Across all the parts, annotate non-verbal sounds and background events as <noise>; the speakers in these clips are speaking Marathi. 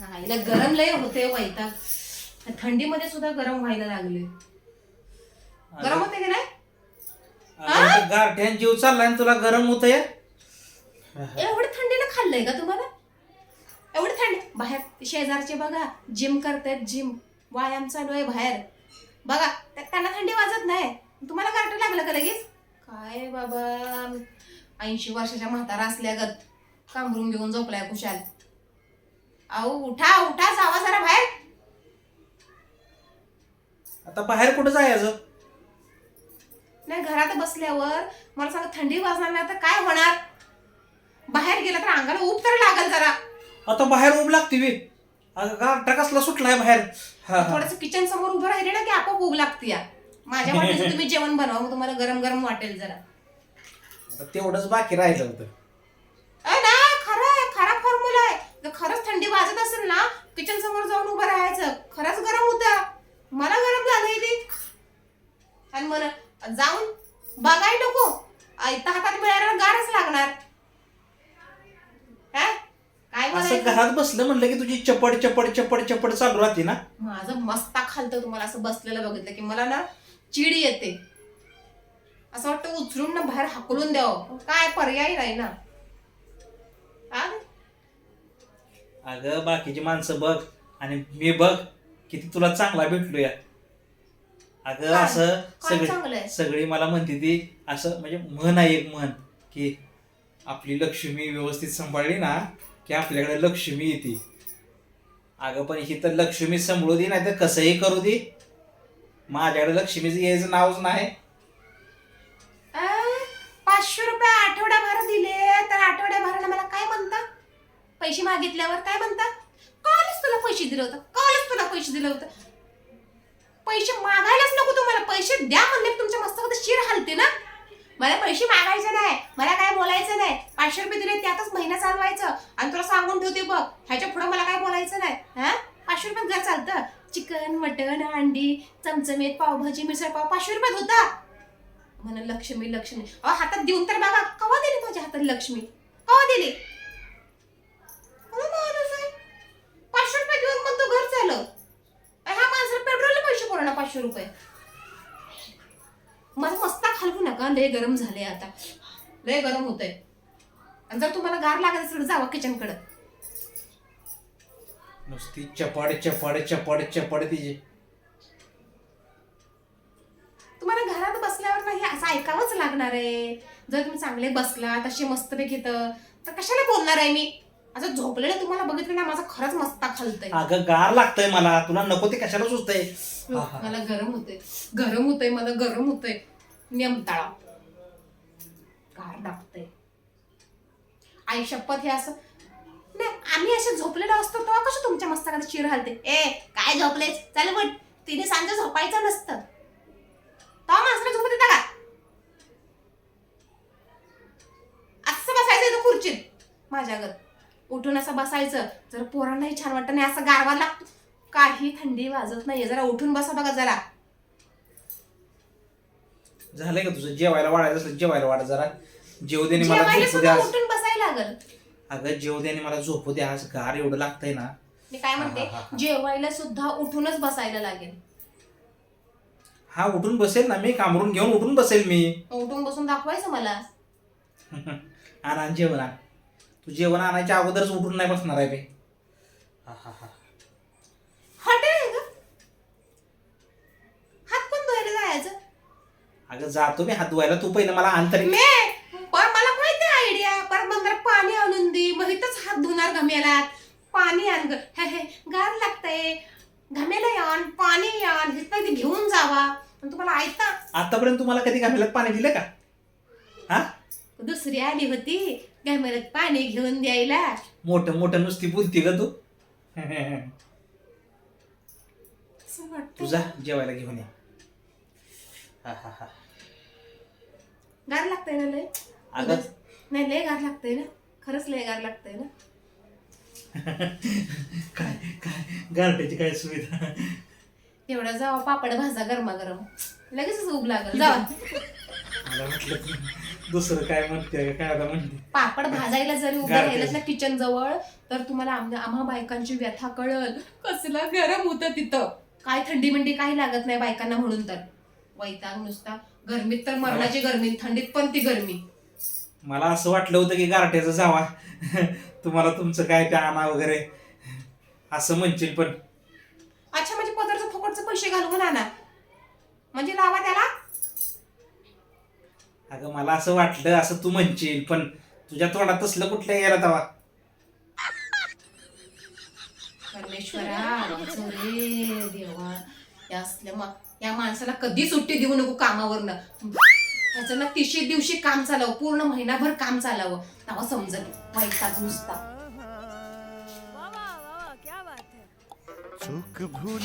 हा, हिला गरम लय होते वैताग थंडीमध्ये सुद्धा गरम व्हायला लागले. गरम होते की नाही? गारठ्यान जीव चाललाय आणि तुला गरम होत एवढं थंडीनं खाल्लंय का तुम्हाला? एवढी थंडी. बाहेर शेजारचे बघा जिम करतायत जिम. व्यायाम चालू आहे बाहेर. बघा त्या- त्यांना थंडी वाजत नाही. तुम्हाला गारठं लागलं का लगेच? काय बाबा ऐंशी वर्षाच्या म्हातारा असल्यागत कांबरून घेऊन झोपलाय कुशाल. अहो उठा उठा जावा जरा बाहेर. आता बाहेर कुठं जायचं? नाही घरात बसल्यावर मला सांगा थंडी वाजणार नाही तर काय होणार? बाहेर गेला तर अंगाला ऊब तर लागल जरा. आता बाहेर उभ लागते वे अगं गारठा कसला सुटलाय बाहेर? हा, हा. थोडस किचन समोर उभं राहिले ना की आपोआप भूक लागते या माझ्या <laughs> वाटेचं तुम्ही जेवण बनवा मग तुम्हाला गरम गरम वाटेल जरा. आता तेवढंच बाकी राहिलं होतं. अ ना खरं खरा फॉर्म्युला आहे. जर खरंच थंडी वाजत असेल ना किचन समोर जाऊन उभं राहायचं. खरंच गरम होतं. मला गरम झालंय ते. आणि मला जाऊन बघाय नको. आयता हातात मिळायला गारच लागणार. हा? काय असं म्हणायचं? घरात बसलं म्हणलं की तुझी चपड चपड चपड चपड चालू राहते ना? माझं मस्ता खालतं तुम्हाला असं बसलेलं बघितलं की मला ना चिड येते. असं वाटतं उचलून ना बाहेर हाकलून द्यावं काय पर्याय नाही ना? अगं बाकीची माणसं बघ आणि मी बघ किती तुला चांगला भेटलोय अगं काय? असं काय चांगलं आहे? सगळी सगळी मला म्हणते ती असं म्हणजे म्हण आहे एक म्हण की आपली लक्ष्मी व्यवस्थित सांभाळली ना की आपल्याकडे लक्ष्मी येते अगं पण ही तर लक्ष्मी सांभाळू दे नाही तर कसंही करू दे माझ्याकडे लक्ष्मीचं यायचं नावच नाही पाचशे रुपये आठवड्याभर दिले तर आठवड्याभराला मला काय म्हणता? पैसे मागितल्यावर काय म्हणता? कालच तुला पैसे दिलं होतं कालच तुला पैसे दिलं होतं. पैसे मागायलाच नको तुम्हाला पैसे द्या म्हणले तुमच्या मस्त शिर हलते ना. मला पैसे मागायचे नाही मला काय बोलायचं नाही. पाचशे रुपये दिले त्यातच महिना चालवायचं. आणि तुला सांगून ठेवते बघ ह्याच्या पुढे मला काय बोलायचं नाही. हा? पाचशे रुपयात घर चालतं. चिकन मटन अंडी चमचमीत पावभाजी मिसळपाव पाचशे रुपयात होता. म्हण लक्ष्मी लक्ष्मी. अहो हातात देऊन तर बघा कवा दिली माझ्या हातात लक्ष्मी? कवा दिली? पाचशे रुपये देऊन म्हणतो घर झालं ह्या माणसाला पेट्रोलला पैसे पुरवणार पाचशे रुपये. मला मस्ता खालवू नका लय गरम झाले आता. लय गरम होतंय. आणि जर तुम्हाला गार लागत असेल तर जावा किचनकडं. नुसती चपड चपड चपड चपड तिची. तुम्हाला घरात बसल्यावर नाही असं ऐकावंच लागणार आहे. जर तुम्ही चांगले बसला तसे मस्त घेतं तर कशाला बोलणार आहे मी? असं झोपलेलं तुम्हाला बघितलं ना माझा खरंच मस्ता खालतंय. अगं गार लागतंय मला. तुला नको ते कशाला सुचतंय. मला गरम होते गरम होतंय मला गरम होतंय. नेमताळा. गार लागतंय. आई शपथ हे असं नाही आम्ही असे झोपलेलो असतो तेव्हा कसं तुमच्या मस्तकात चिर हालते ए काय झोपलेस? चल बट तिने सांज झोपायचं नसतं तेव्हा माणसाला झोपत येतं का असं बसायचं इथं खुर्चीत माझ्यागत. उठून असं बसायचं. जर पोरांनाही छान वाटतं नाही असं गारवा लागतो काही थंडी वाजत नाहीये. जरा उठून बसा बघा जरा. झालंय का तुझं? जेवायला वाढायचं असलं जेवायला वाढ जरा. जेव देणे मला जेवायला झोपू सुद्धा द्या आज. उठून बसायला लागल. अगं जेव देणे मला झोपू द्या आज गार एवढं लागतंय ना. मी काय म्हणते हा, हा, हा. जेवायला सुद्धा उठूनच बसायला लागेल. हा उठून बसेल ना मी. कामरून घेऊन उठून बसेल मी. उठून बसून दाखवायचं मला. <laughs> आण आण जेवण आण. तू जेवण आणायच्या अगोदरच उठून नाही बसणार आहे मी हा, हा, हा. हॉटेल आहे का हात पण धुवायला जायचं? अगं जातो मी हात धुवायला. तू पहिलं मला आण तरी. मे? पण मला माहिती आयडिया परत नंतर पाणी आणून दे. मग इथंच हात धुणार घमेला पाणी आण ग. हे हे गार लागतंय. घमेला आण पाणी आण इथं ते घेऊन जावा. आणि तुम्हाला ऐकता आतापर्यंत तुम्हाला कधी घामेल्यात पाणी दिलं का? हा? दुसरी आली होती. घमेल्यात पाणी घेऊन द्यायला. मोठं मोठं नुसती बोलती का तू? असं वाटतं. तुझा जेवायला घेऊन ये. हा हा हा. गार लागतंय ना लय? अगं. नाही लय गार लागतंय ना? खरंच लय गार लागतंय ना? काय काय गारठ्याची काय सुविधा? एवढा जावा पापड भाजा गरमागरम. लगेचच उब लागल. जा मला वाटलं दुसरं काय म्हणते काय आता म्हणते? पापड भाजायला जरी उभे. राहिलं ना किचन जवळ तर तुम्हाला आम- आम्हा बायकांची व्यथा कळल. कसलं गरम होतं तिथं. काय थंडी मंडी काही लागत नाही बायकांना म्हणून तर. वैताग नुसता. गरमीत तर मरणाची गरमी थंडीत पण ती गरमी. मला असं वाटलं होतं की गारठ्याचं जावा. तुम्हाला तुमचं काय ते आणा वगैरे. असं म्हणशील पण. अच्छा म्हणजे पदरचं फुकटचं पैसे घालून आणा. म्हणजे लावा त्याला. अगं मला असं वाटलं असं तू म्हणशील पण तुझ्या तोंडात तसलं कुठलं यायला तवा? परमेश्वरा रे देवा. या असल्या मा- या माणसाला कधी सुट्टी देऊ नको कामावरनं. त्याचं ना तिशे दिवशी काम चालावं पूर्ण महिनाभर काम चालावं. तेव्हा समजत वाईट नुसता. चूक भूल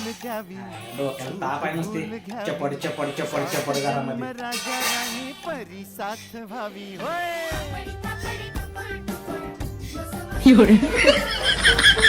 आहे नुसते. चपड चपड चपड चपड घरामध्ये. राजा राणी परी साथ व्हावी. होय. <laughs>